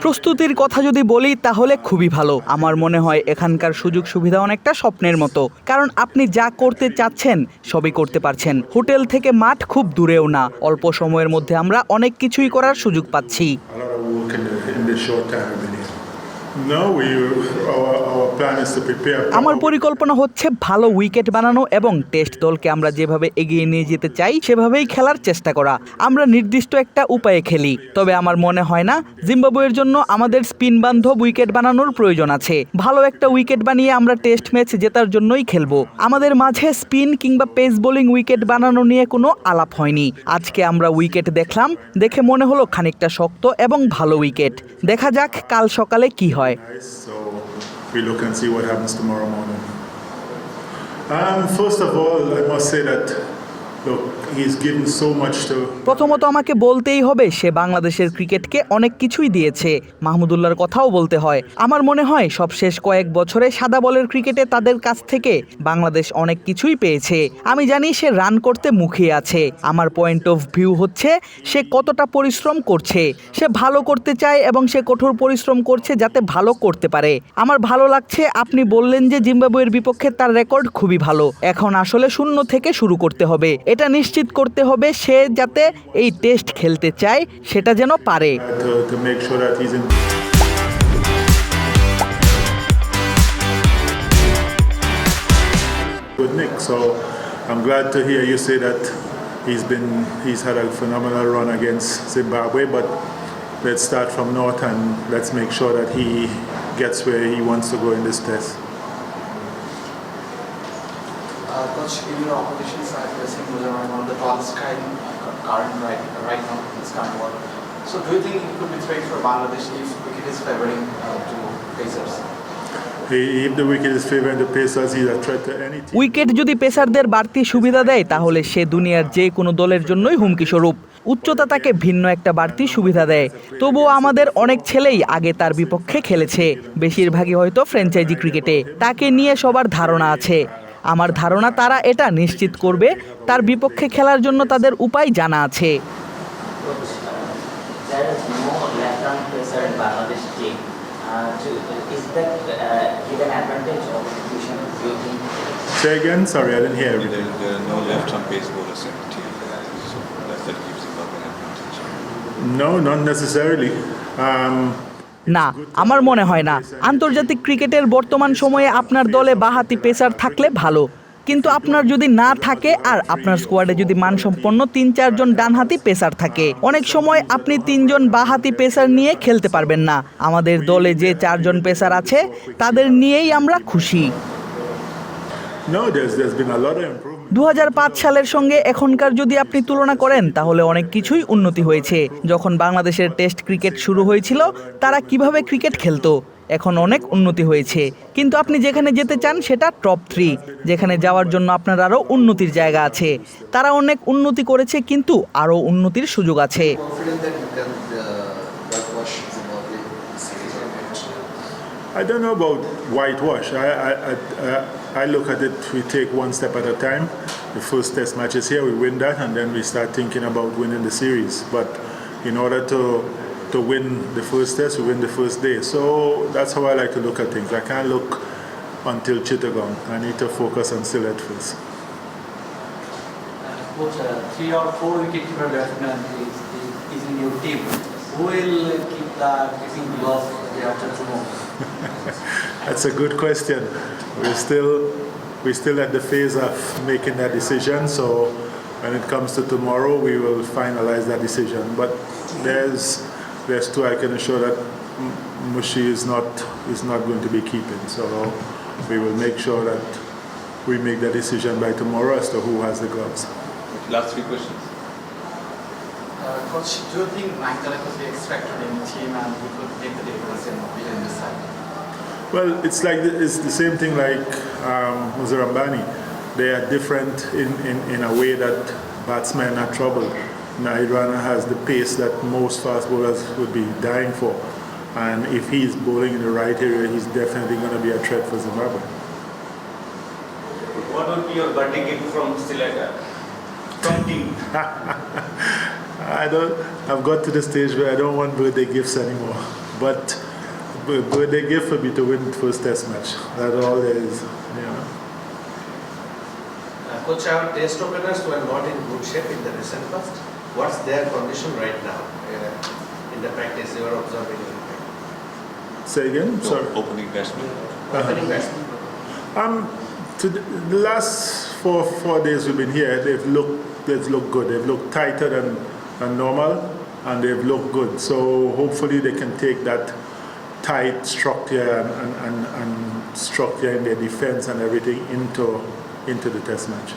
প্রস্তুতির কথা যদি বলি তাহলে খুবই ভালো। আমার মনে হয় এখানকার সুযোগ সুবিধা অনেকটা স্বপ্নের মতো। কারণ আপনি যা করতে চাচ্ছেন সবই করতে পারছেন। হোটেল থেকে মাঠ খুব দূরেও না। অল্প সময়ের মধ্যে আমরা অনেক কিছুই করার সুযোগ পাচ্ছি. No, we, our, আমার পরিকল্পনা হচ্ছে ভালো উইকেট বানানো এবং টেস্ট দলকে আমরা যেভাবে এগিয়ে নিয়ে যেতে চাই সেভাবেই খেলার চেষ্টা করা। আমরা নির্দিষ্ট একটা উপায়ে খেলি। তবে আমার মনে হয় না জিম্বাবুয়ের জন্য আমাদের স্পিন বান্ধব উইকেট বানানোর প্রয়োজন আছে। ভালো একটা উইকেট বানিয়ে আমরা টেস্ট ম্যাচ জেতার জন্যই খেলব। আমাদের মাঝে স্পিন কিংবা পেস বোলিং উইকেট বানানো নিয়ে কোনো আলাপ হয়নি। আজকে আমরা উইকেট দেখলাম দেখে মনে হলো খানিকটা শক্ত এবং ভালো উইকেট। দেখা যাক কাল সকালে কি হয়। We look and see what happens tomorrow morning. Um, first of all, I must say that, প্রথমত আমাকে বলতেই হবে, সে বাংলাদেশের ক্রিকেটকে অনেক কিছুই দিয়েছে। মাহমুদুল্লাহর কথাও বলতে হয়। আমার মনে হয় সব শেষ কয়েক বছরে সাদা বলের ক্রিকেটে তাদের কাছ থেকে বাংলাদেশ অনেক কিছুই পেয়েছে। আমি জানি, সে রান করতে মুখিয়ে আছে। আমার পয়েন্ট অফ ভিউ হচ্ছে, সে কতটা পরিশ্রম করছে। সে ভালো করতে চায় এবং সে কঠোর পরিশ্রম করছে যাতে ভালো করতে পারে। আমার ভালো লাগছে, আপনি বললেন যে জিম্বাবুয়ের বিপক্ষে তার রেকর্ড খুবই ভালো। এখন আসলে শূন্য থেকে শুরু করতে হবে। এটা নিশ্চিত করতে হবে সে যাতে এই টেস্ট খেলতে চায় সেটা যেন পারে. So you that he's run against. But let's start from north and let's make sure that he gets where he wants to go in this test. Uh, Coach, in your opposition side, you're saying Yasin Muzamman, one of the tallest guy in uh, current right, right now in this current world. So do you think it could be threat for Bangladesh if cricket is favoring uh, to Pacers? Wicket. Wicket যদি পেসারদের বাড়তি সুবিধা দেয় তাহলে সে দুনিয়ার যে কোনো দলের জন্যই হুমকি স্বরূপ উচ্চতা তাকে ভিন্ন একটা বাড়তি সুবিধা দেয় তবুও আমাদের অনেক ছেলেই আগে তার বিপক্ষে খেলেছে বেশিরভাগই হয়তো ফ্র্যাঞ্চাইজি ক্রিকেটে তাকে নিয়ে সবার ধারণা আছে আমার ধারণা তারা এটা নিশ্চিত করবে। তার বিপক্ষে খেলার জন্য তাদের উপায় জানা আছে। No, not necessarily. Um, না, আমার মনে হয় না। আন্তর্জাতিক ক্রিকেটের বর্তমান সময়ে আপনার দলে বাহাতি পেসার থাকলে ভালো। কিন্তু আপনার যদি না থাকে আর আপনার স্কোয়াডে যদি মানসম্পন্ন তিন চারজন ডানহাতি পেসার থাকে, অনেক সময় আপনি তিনজন বাহাতি পেসার নিয়ে খেলতে পারবেন না। আমাদের দলে যে চারজন পেসার আছে, তাদের নিয়েই আমরা খুশি no, there's there's been a lot of improvement. দু হাজার পাঁচ সালের সঙ্গে এখনকার যদি আপনি তুলনা করেন, তাহলে অনেক কিছুই উন্নতি হয়েছে। যখন বাংলাদেশের টেস্ট ক্রিকেট শুরু হয়েছিল, তারা কীভাবে ক্রিকেট খেলতো, এখন অনেক উন্নতি হয়েছে। কিন্তু আপনি যেখানে যেতে চান, সেটা টপ থ্রি যেখানে যাওয়ার জন্য আপনার আরও উন্নতির জায়গা আছে। তারা অনেক উন্নতি করেছে, কিন্তু আরও উন্নতির সুযোগ আছে। I don't know about whitewash. I, I, I, uh, I look at it, we take one step at a time. The first test match is here, we win that, and then we start thinking about winning the series. But in order to, to win the first test, we win the first day. So that's how I like to look at things. I can't look until Chittagong. I need to focus on Sylhet first. Coach, uh, three or four wicketkeeper batsman is, is, is in your team. Who will keep the? That's a good question. We're still we're still at the phase of making that decision. So when it comes to tomorrow, we will finalize that decision. But there's there's two I can assure that Mushi is not is not going to be keeping. So we will make sure that we make that decision by tomorrow as to who has the gloves. Last three questions. Coach, do you think Nankala could be extracted in the team and he could make the difference in within the side? Well, it's like the, it's the same thing like um, Muzarambani. They are different in, in, in a way that batsmen are troubled. Nairana has the pace that most fast bowlers would be dying for. And if he's bowling in the right area, he's definitely going to be a threat for Zimbabwe. What would be your batting gift from Sri Lanka? From team. I don't. I've got to the stage where I don't want birthday gifts anymore. But b- birthday gift for me to win first test match. That's all there is. You know. Uh, Coach, our test openers were not in good shape in the recent past. What's their condition right now uh, in the practice you are observing? in the Say again. No, Sorry. Opening batsman. Opening batsman. Um, to the, the last four four days we've been here, they've looked they've looked good. They've looked tighter than, than normal, and they've looked good. So hopefully they can take that tight structure and, and, and, and structure in their defense and everything into into the test match.